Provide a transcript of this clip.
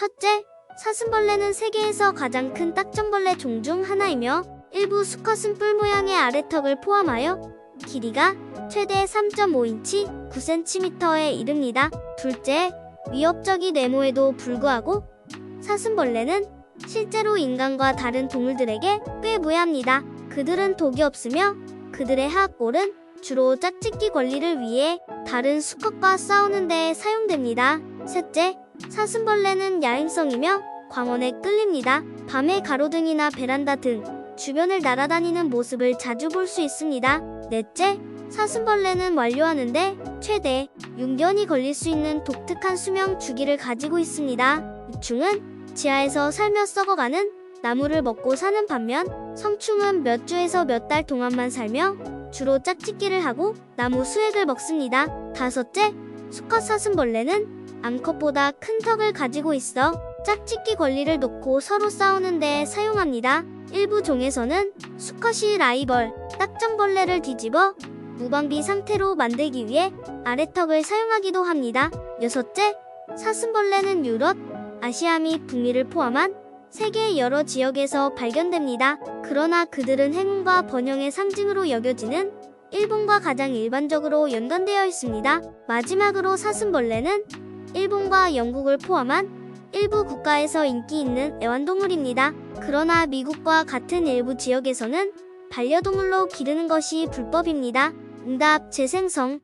첫째, 사슴벌레는 세계에서 가장 큰 딱정벌레 종 중 하나이며 일부 수컷은 뿔 모양의 아래턱을 포함하여 길이가 최대 3.5인치 9cm에 이릅니다. 둘째, 위협적인 외모에도 불구하고 사슴벌레는 실제로 인간과 다른 동물들에게 꽤 무해합니다. 그들은 독이 없으며 그들의 하악골은 주로 짝짓기 권리를 위해 다른 수컷과 싸우는 데 사용됩니다. 셋째, 사슴벌레는 야행성이며 광원에 끌립니다. 밤에 가로등이나 베란다 등 주변을 날아다니는 모습을 자주 볼 수 있습니다. 넷째, 사슴벌레는 완료하는데 최대 6년이 걸릴 수 있는 독특한 수명 주기를 가지고 있습니다. 유충은 지하에서 살며 썩어가는 나무를 먹고 사는 반면 성충은 몇 주에서 몇 달 동안만 살며 주로 짝짓기를 하고 나무 수액을 먹습니다. 다섯째, 수컷 사슴벌레는 암컷보다 큰 턱을 가지고 있어 짝짓기 권리를 놓고 서로 싸우는 데 사용합니다. 일부 종에서는 수컷이 라이벌, 딱정벌레를 뒤집어 무방비 상태로 만들기 위해 아래턱을 사용하기도 합니다. 여섯째, 사슴벌레는 유럽, 아시아 및 북미를 포함한 세계 여러 지역에서 발견됩니다. 그러나 그들은 행운과 번영의 상징으로 여겨지는 일본과 가장 일반적으로 연관되어 있습니다. 마지막으로 사슴벌레는 일본과 영국을 포함한 일부 국가에서 인기 있는 애완동물입니다. 그러나 미국과 같은 일부 지역에서는 반려동물로 기르는 것이 불법입니다. 응답 재생성